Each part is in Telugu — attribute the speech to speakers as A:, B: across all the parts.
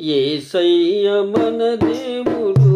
A: ఏసయ్య మన దేవుడు.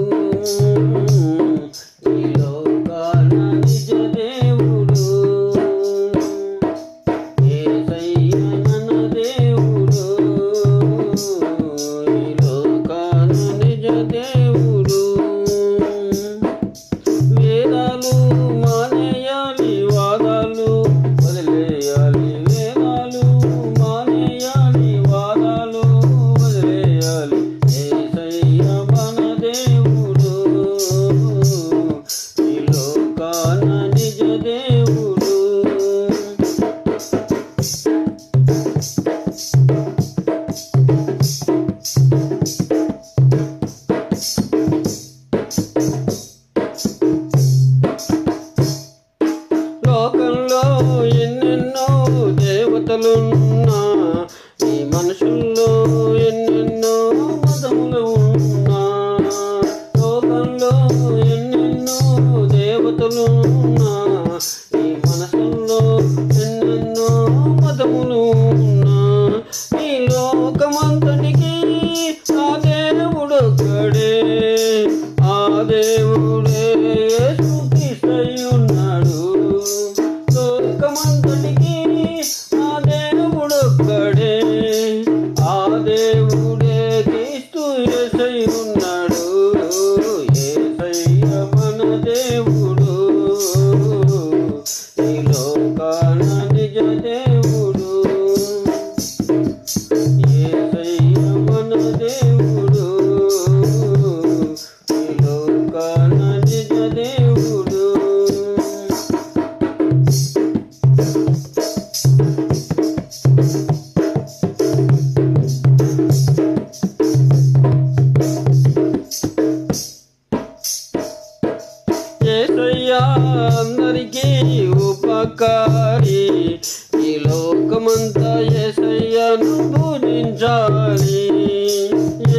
A: ఎన్నెన్నో దేవతలున్నా ఈ మనుషుల్లో ఎన్నెన్నో మతములు ఉన్నా. లోకంలో ఎన్నెన్నో దేవతలున్నా ఈ మనసుల్లో ఎన్నెన్నో మతములు ఉన్నా. ఈ లోకమంతటికి ఆ దేవుడొక్కడే ఆ దేవుడు లోకమంతటికి ఆ దేవుడొక్కడే. ఆ దేవుడే క్రీస్తు యేసై ఉన్నాడు. యేసయ్య మన దేవుడు. ఈ లోకాన నిజ దేవుడు. యేసయ్య మన దేవుడు. ఈ లోకాన నిజ దేవుడు. లోకమంతా ఏసయ్యను పూజించాలి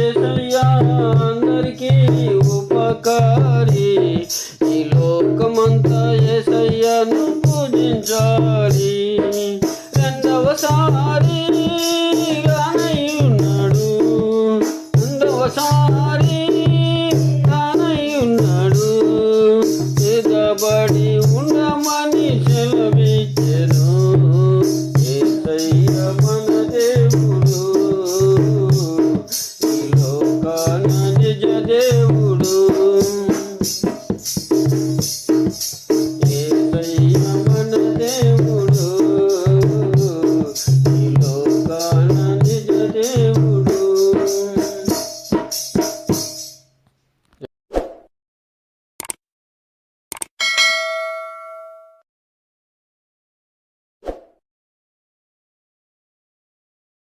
A: ఏసయ్య అందరికీ ఉపకారి. ఈ లోకమంతా ఏసయ్యను పూజించాలి దేవుడు.